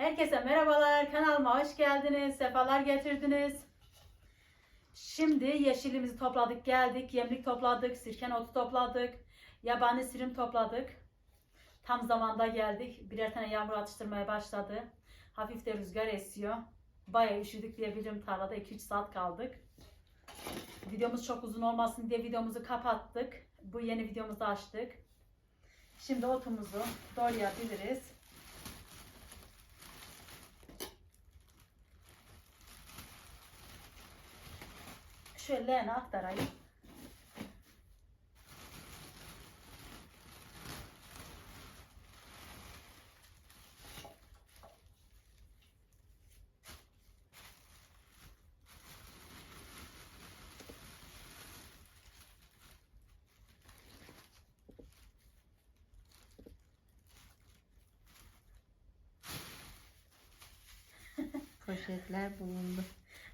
Herkese merhabalar. Kanalıma hoş geldiniz. Sefalar getirdiniz. Şimdi yeşilimizi topladık geldik. Yemlik topladık. Sirken otu topladık. Yabani sirim topladık. Tam zamanda geldik. Birer tane yağmur atıştırmaya başladı. Hafif de rüzgar esiyor. Bayağı üşüdük diyebilirim tarlada. 2-3 saat kaldık. Videomuz çok uzun olmasın diye videomuzu kapattık. Bu yeni videomuzu açtık. Şimdi otumuzu doğrayabiliriz. Şöyle aktarayım. Poşetler bulundu.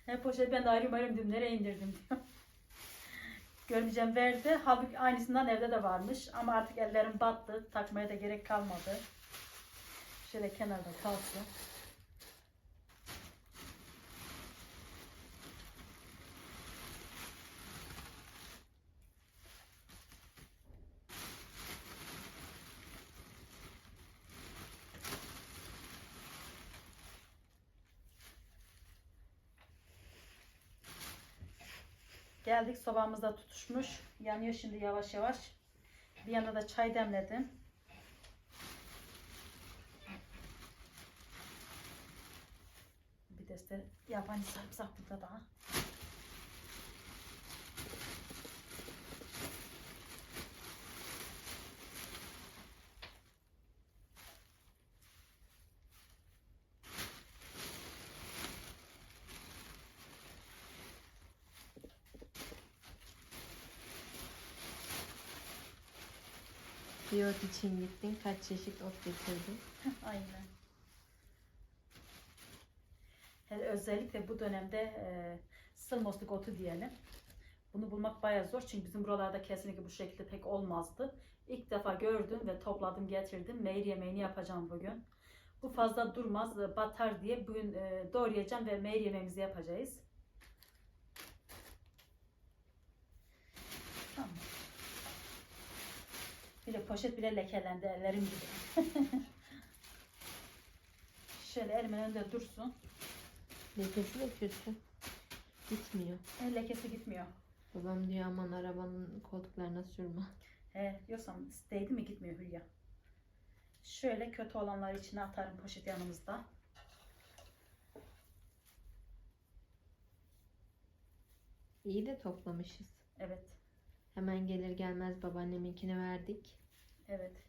He poşet ben de ayrı ayrı dedim nereye indirdim diyor. Görmeyeceğim verdi. Halbuki aynısından evde de varmış. Ama artık ellerim battı. Takmaya da gerek kalmadı. Şöyle kenarda kalsın. Geldik sobamızda tutuşmuş. Yanıyor şimdi yavaş yavaş. Bir yana da çay demledim. Bir deste yabani sarımsak burada daha. Ot için gittin. Kaç çeşit ot getirdin. Aynen. Özellikle bu dönemde e, sılmoslik otu diyelim. Bunu bulmak bayağı zor çünkü bizim buralarda kesinlikle bu şekilde pek olmazdı. İlk defa gördüm ve topladım getirdim. Meyri yemeğini yapacağım bugün. Bu fazla durmaz, e, batar diye bugün e, doğrayacağım ve meyri yemeğimizi yapacağız. Tamam. Bir de poşet bile lekelendi ellerim gibi. Şöyle elimin önünde dursun. Lekesi de kötü. Gitmiyor. El lekesi gitmiyor. Babam diyor aman arabanın koltuklarına sürme. He, yoksam değdi mi gitmiyor Hülya. Şöyle kötü olanları içine atarım poşet yanımızda. İyi de toplamışız. Evet, Hemen gelir gelmez babaanneminkini verdik. evet.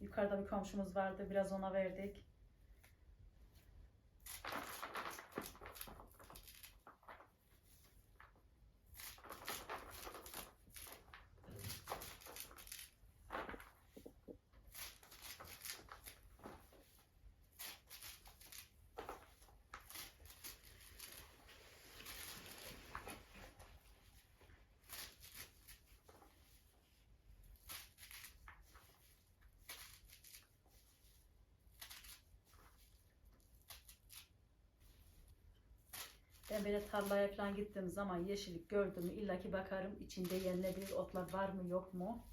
Yukarıda bir komşumuz vardı, biraz ona verdik. Ben böyle tarlaya falan gittiğim zaman yeşillik gördüm mü illaki bakarım içinde yenilebilir otlar var mı yok mu?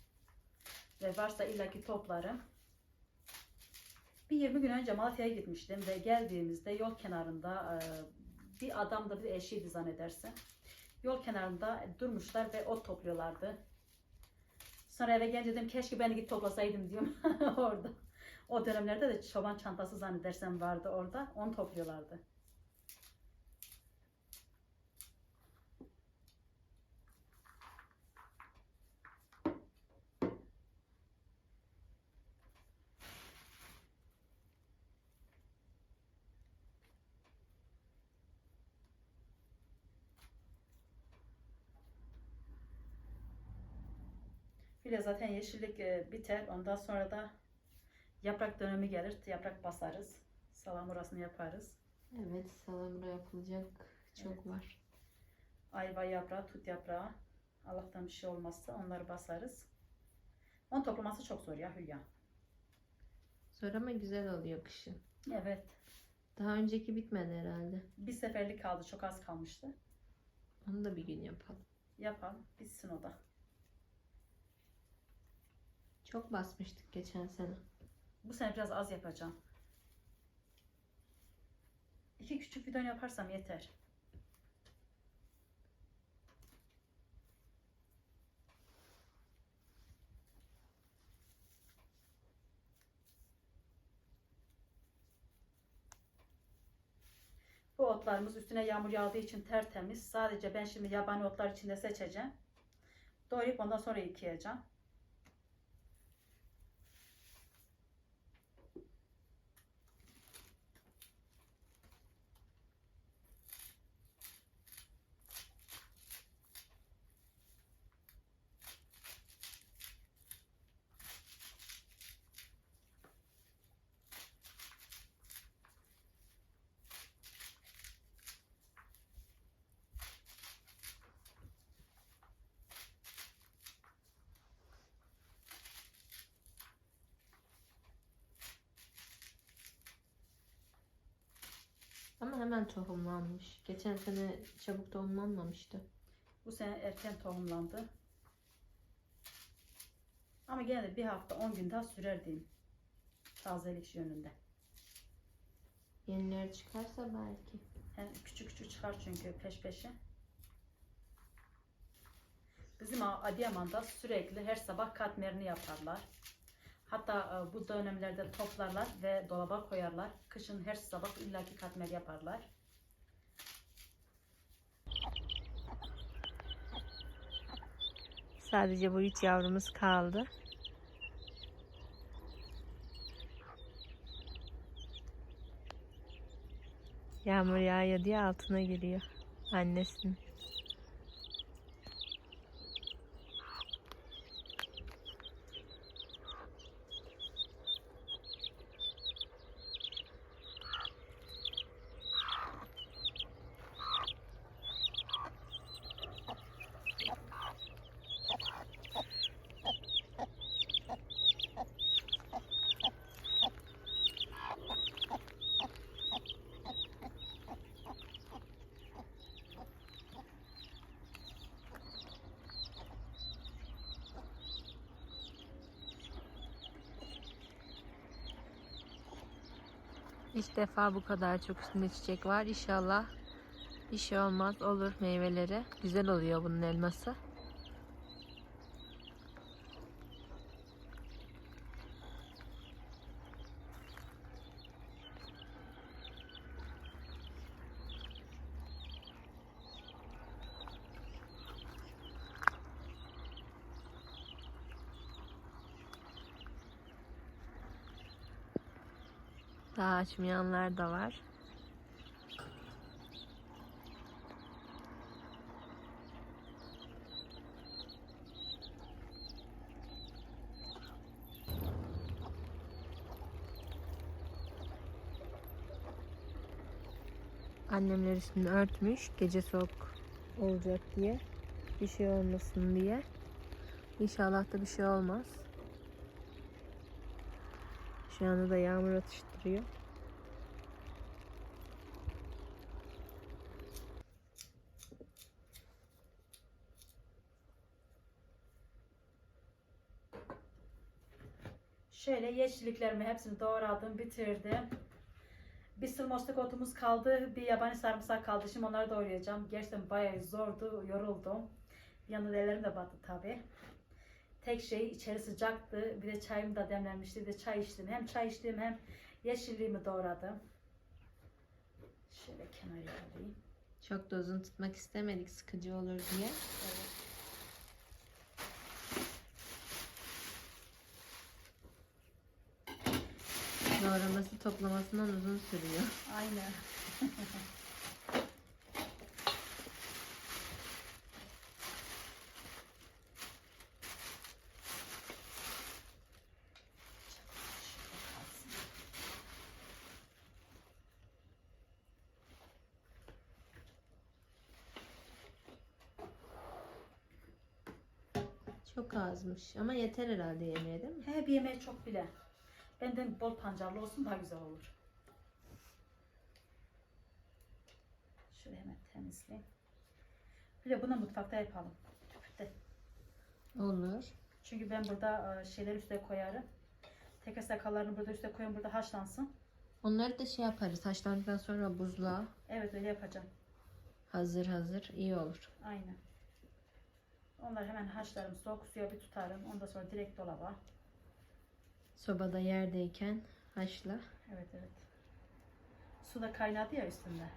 Ve varsa illaki toplarım. Bir 20 gün önce Malatya'ya gitmiştim ve geldiğimizde yol kenarında e, bir adam da bir eşiydi zannedersin. Yol kenarında durmuşlar ve ot topluyorlardı. Sonra eve gelince dedim keşke ben git toplasaydım diyorum orada. O dönemlerde de çoban çantası zannedersem vardı orada. Onu topluyorlardı. Bile zaten yeşillik e, biter. Ondan sonra da yaprak dönemi gelir. Yaprak basarız. Salamurasını yaparız. Evet salamura yapılacak çok Evet. var. Ayva yaprağı, tut yaprağı. Allah'tan bir şey olmazsa onları basarız. Onu toplaması çok zor ya Hülya. Zor ama güzel oluyor kışın. Evet. Daha önceki bitmedi herhalde. Bir seferlik kaldı. Çok az kalmıştı. Onu da bir gün yapalım. Yapalım. Bitsin o da. Çok basmıştık geçen sene. Bu sene biraz az yapacağım. İki küçük bidon yaparsam yeter. Bu otlarımız üstüne yağmur yağdığı için tertemiz. Sadece ben şimdi yabani otlar içinde seçeceğim. Doğrayıp ondan sonra yıkayacağım. Hemen tohumlanmış. Geçen sene çabuk tohumlanmamıştı. Bu sene erken tohumlandı. Ama gene de bir hafta 10 gün daha sürer diyeyim. Tazelik yönünde. Yeniler çıkarsa belki. Hem küçük küçük çıkar çünkü peş peşe. Bizim Adıyaman'da sürekli her sabah katmerini yaparlar. Hatta e, bu dönemlerde toplarlar ve dolaba koyarlar. Kışın her sabah illaki katmer yaparlar. Sadece bu üç yavrumuz kaldı. Yağmur yağıyor diye altına giriyor annesinin. İlk defa bu kadar çok üstünde çiçek var. İnşallah bir şey olmaz. Olur meyveleri. Güzel oluyor bunun elması. Daha açmayanlar da var. Annemler üstünü örtmüş. Gece soğuk olacak diye. Bir şey olmasın diye. İnşallah da bir şey olmaz. Şu anda da yağmur atıştırıyor. Şöyle yeşilliklerimi hepsini doğradım, bitirdim. Bir sırmostuk otumuz kaldı, bir yabani sarımsak kaldı. Şimdi onları doğrayacağım. Gerçekten bayağı zordu, yoruldum. Yandan ellerim de battı tabi. Tek şey içeri sıcaktı. Bir de çayım da demlenmişti. Bir de çay içtim. Hem çay içtim hem yeşilliğimi doğradım. Şöyle kenara alayım. Çok da uzun tutmak istemedik sıkıcı olur diye. Evet. Doğraması toplamasından uzun sürüyor. Aynen. Çok azmış ama yeter herhalde yemeğe değil mi? He bir yemeği çok bile. Benden bol pancarlı olsun daha güzel olur. Şöyle hemen temizleyeyim. Bir de bunu mutfakta yapalım. Tüpte. Olur. Çünkü ben burada e, şeyleri üstüne koyarım. Tekrar sakallarını burada üstüne koyuyorum. Burada haşlansın. Onları da şey yaparız. Haşlandıktan sonra buzluğa Evet öyle yapacağım. hazır hazır iyi olur. Aynen. Onları hemen haşlarım. Soğuk suya bir tutarım. Ondan sonra direkt dolaba. Sobada yerdeyken haşla. Evet evet. Su da kaynadı ya üstünde.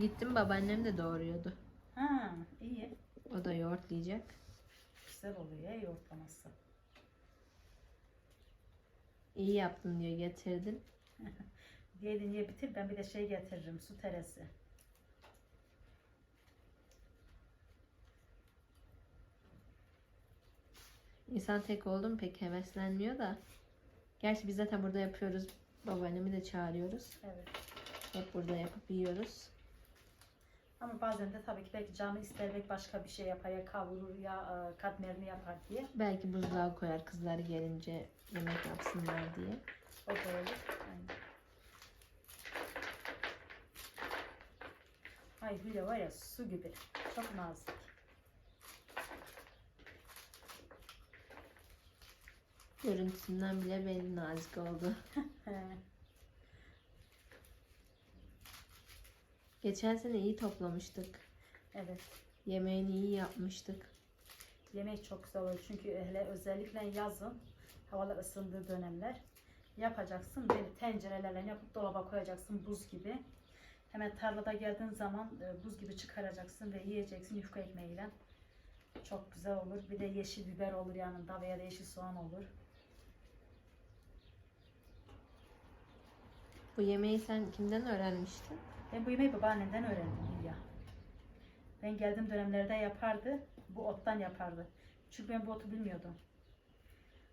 Gittim babaannem de doğuruyordu. Ha iyi. O da yoğurtlayacak. Güzel oluyor ya yoğurtlaması. İyi yaptın diyor getirdin. Yedin ye bitir. Ben bir de şey getiririm. Su teresi. İnsan tek oldu mu pek heveslenmiyor da. Gerçi biz zaten burada yapıyoruz. Babaannemi de çağırıyoruz. Evet. Hep burada yapıp yiyoruz. Ama bazen de tabii ki belki canı ister belki başka bir şey yapar ya kavurur ya e, katmerini yapar diye. Belki buzluğa koyar kızlar gelince yemek yapsınlar diye. O da olur. Aynen. Ay Hülya var ya su gibi. Çok nazik. Görüntüsünden bile belli nazik oldu. Geçen sene iyi toplamıştık. Evet. Yemeğini iyi yapmıştık. Yemek çok güzel oluyor. Çünkü hele özellikle yazın havalar ısındığı dönemler yapacaksın. Böyle tencerelerle yapıp dolaba koyacaksın buz gibi. Hemen tarlada geldiğin zaman e, buz gibi çıkaracaksın ve yiyeceksin yufka ekmeğiyle. Çok güzel olur. Bir de yeşil biber olur yanında veya da yeşil soğan olur. Bu yemeği sen kimden öğrenmiştin? Ben bu yemeği babaannemden öğrendim Hülya. Ben geldiğim dönemlerde yapardı. Bu ottan yapardı. Çünkü ben bu otu bilmiyordum.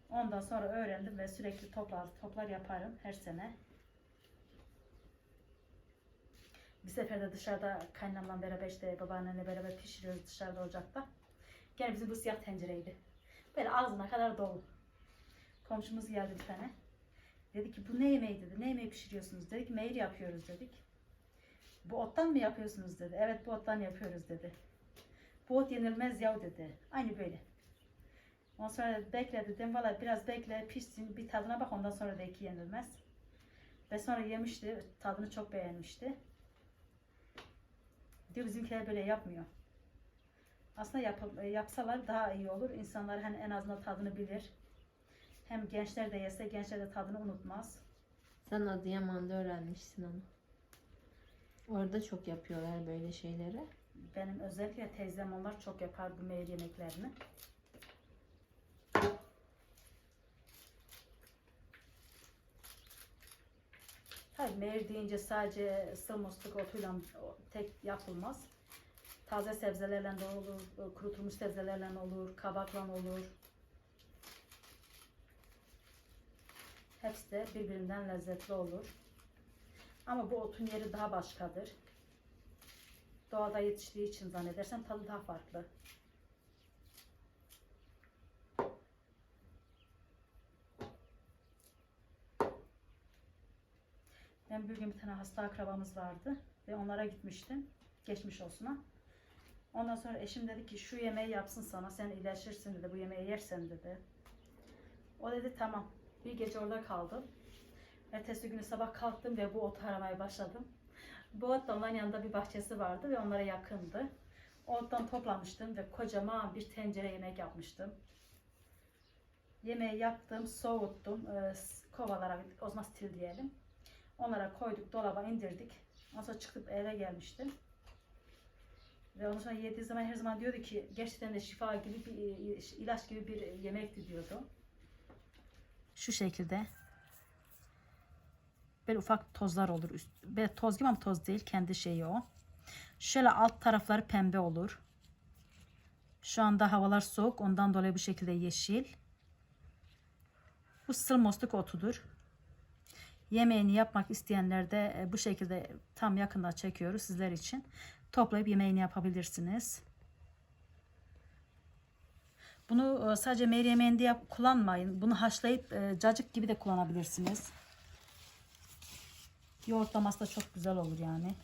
Ondan sonra öğrendim ve sürekli toplar toplar yaparım her sene. Bir sefer de dışarıda kaynamla beraber işte babaannemle beraber pişiriyoruz dışarıda ocakta. Gene bizim bu siyah tencereydi. Böyle ağzına kadar dolu. Komşumuz geldi bir tane. Dedi ki bu ne yemeği dedi. Ne yemeği pişiriyorsunuz? Dedik meyir yapıyoruz dedik. Bu ottan mı yapıyorsunuz dedi. Evet bu ottan yapıyoruz dedi. Bu ot yenilmez yav dedi. Aynı böyle. Ondan sonra bekle dedim. Valla biraz bekle pişsin bir tadına bak ondan sonra belki yenilmez. Ve sonra yemişti. Tadını çok beğenmişti. Diyor bizimkiler böyle yapmıyor. Aslında yap, yapsalar daha iyi olur. İnsanlar hani en azından tadını bilir. Hem gençler de yese gençler de tadını unutmaz. Sen Adıyaman'da öğrenmişsin onu. Orada çok yapıyorlar böyle şeyleri. Benim özellikle teyzem onlar çok yapar bu meyve yemeklerini. Tabii meyve deyince sadece sırmostuk otuyla tek yapılmaz. Taze sebzelerle de olur, kurutulmuş sebzelerle olur, kabakla olur. Hepsi de birbirinden lezzetli olur. Ama bu otun yeri daha başkadır. Doğada yetiştiği için zannedersem tadı daha farklı. Ben bir gün bir tane hasta akrabamız vardı ve onlara gitmiştim. Geçmiş olsuna. Ondan sonra eşim dedi ki şu yemeği yapsın sana sen iyileşirsin dedi bu yemeği yersen dedi. O dedi tamam. Bir gece orada kaldım. Ertesi günü sabah kalktım ve bu otu aramaya başladım. Bu ot da onların yanında bir bahçesi vardı ve onlara yakındı. Ottan toplamıştım ve kocaman bir tencere yemek yapmıştım. Yemeği yaptım, soğuttum. e, Kovalara, o zaman stil diyelim. Onlara koyduk, dolaba indirdik. Ondan sonra çıkıp eve gelmiştim. Ve ondan sonra yediği zaman her zaman diyordu ki gerçekten de şifa gibi bir e, ilaç gibi bir yemekti diyordu. Şu şekilde. Böyle ufak tozlar olur. Üst, böyle toz gibi ama toz değil. Kendi şeyi o. Şöyle alt tarafları pembe olur. Şu anda havalar soğuk. Ondan dolayı bu şekilde yeşil. Bu sırmostuk otudur. Yemeğini yapmak isteyenler de e, bu şekilde tam yakında çekiyoruz sizler için. Toplayıp yemeğini yapabilirsiniz. Bunu e, sadece meri yap, kullanmayın. Bunu haşlayıp e, cacık gibi de kullanabilirsiniz. Yoğurtlaması da çok güzel olur yani.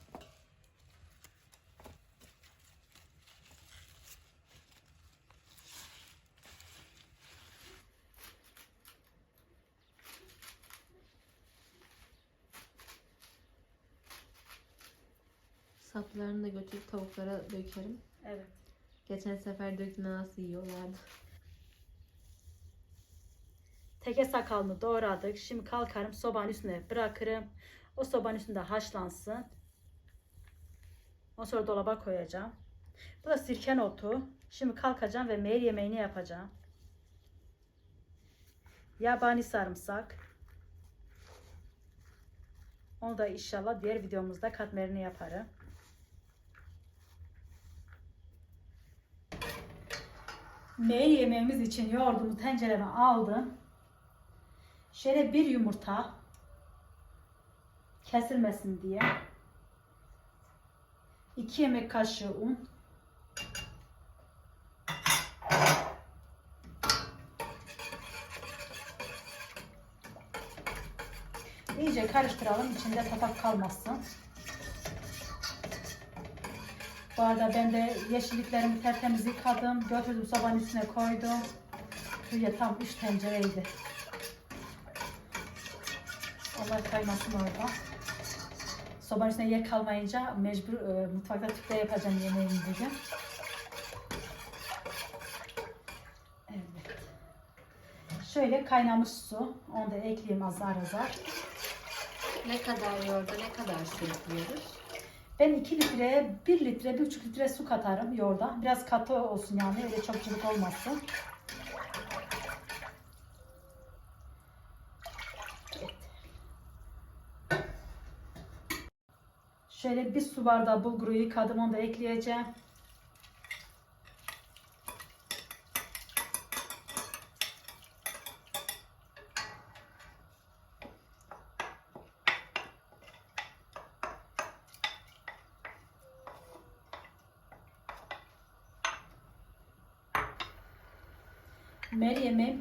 Saplarını da götürüp tavuklara dökerim. Evet. Geçen sefer döktüğünde nasıl yiyorlardı. Teke sakalını doğradık. Şimdi kalkarım sobanın üstüne bırakırım. O sobanın üstünde haşlansın. Ondan sonra dolaba koyacağım. Bu da sirken otu. Şimdi kalkacağım ve meyir yemeğini yapacağım. Yabani sarımsak. Onu da inşallah diğer videomuzda katmerini yaparım. Meyir yemeğimiz için yoğurdumu tencereme aldım. Şöyle bir yumurta kesilmesin diye 2 yemek kaşığı un İyice karıştıralım içinde tapak kalmasın. Bu arada ben de yeşilliklerimi tertemiz yıkadım. Götürdüm sobanın üstüne koydum. Şuraya tam 3 tencereydi. Allah kaymasın orada. Sobanın üstüne yer kalmayınca mecbur e, mutfakta tüpte yapacağım yemeğimi bugün. Evet. Şöyle kaynamış su. Onu da ekleyeyim azar azar. Ne kadar yoğurda ne kadar su ekliyoruz? Ben 2 litre, 1 litre, 1,5 litre su katarım yoğurda. Biraz katı olsun yani öyle çok cıvık olmasın. Şöyle bir su bardağı bulguru yıkadım onu da ekleyeceğim.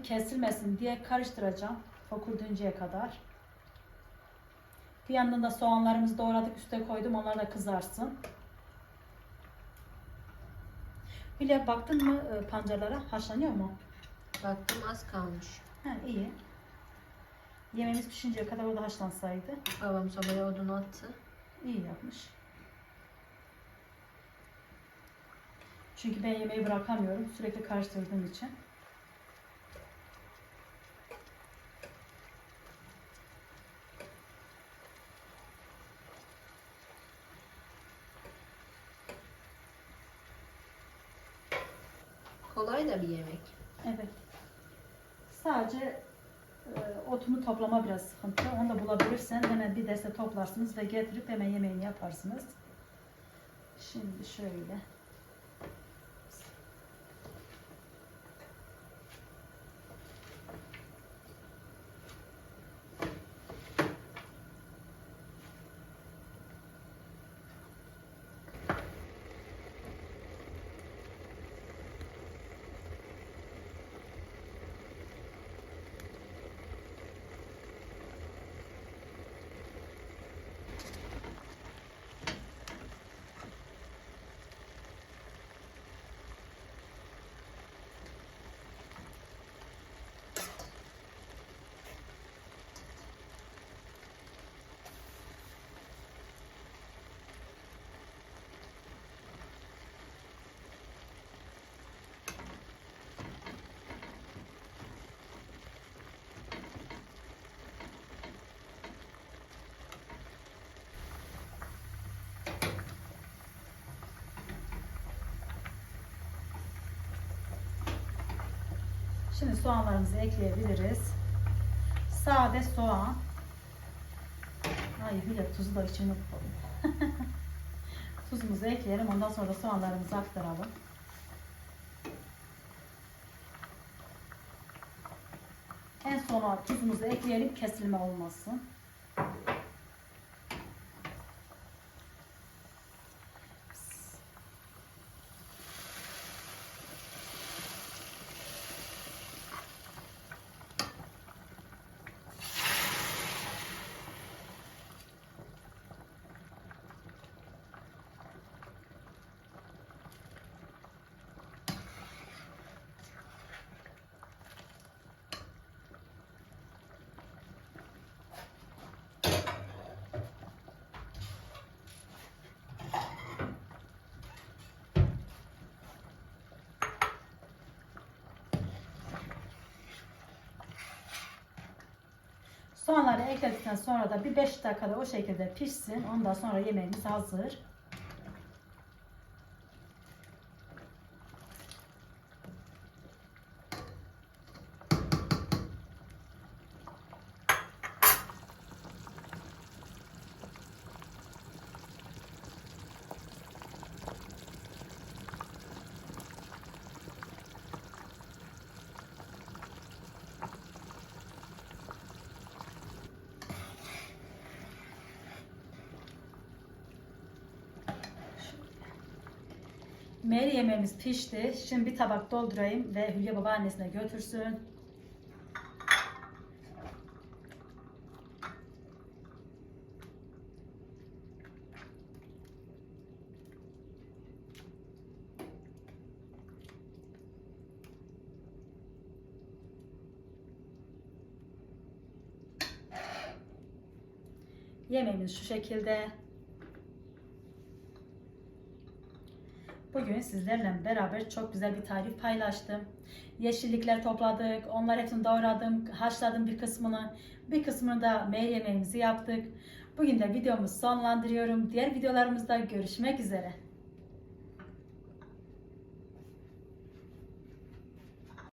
Kesilmesin diye karıştıracağım. Fokurduncaya kadar. Bir yandan da soğanlarımızı doğradık üste koydum. Onlar da kızarsın. Hülya baktın mı e, pancarlara? Haşlanıyor mu? Baktım az kalmış. Ha iyi. Yemeğimiz pişinceye kadar o da haşlansaydı. Babam sobaya odun attı. iyi yapmış. Çünkü ben yemeği bırakamıyorum. Sürekli karıştırdığım için. Da bir yemek. Evet. Sadece e, otunu toplama biraz sıkıntı. Onu da bulabilirsen hemen bir deste toplarsınız ve getirip hemen yemeğini yaparsınız. Şimdi şöyle. Şimdi soğanlarımızı ekleyebiliriz. Sade soğan. Ay bile tuzu da içine koydum. Tuzumuzu ekleyelim. Ondan sonra da soğanlarımızı aktaralım. En sona tuzumuzu ekleyelim kesilme olmasın. Soğanları ekledikten sonra da bir 5 dakikada o şekilde pişsin. Ondan sonra yemeğimiz hazır. Meri yemeğimiz pişti. Şimdi bir tabak doldurayım ve Hülya babaannesine götürsün. Yemeğimiz şu şekilde. Sizlerle beraber çok güzel bir tarif paylaştım. Yeşillikler topladık. Onları hepsini doğradım. Haşladım bir kısmını. Bir kısmını da meyve yemeğimizi yaptık. Bugün de videomu sonlandırıyorum. Diğer videolarımızda görüşmek üzere.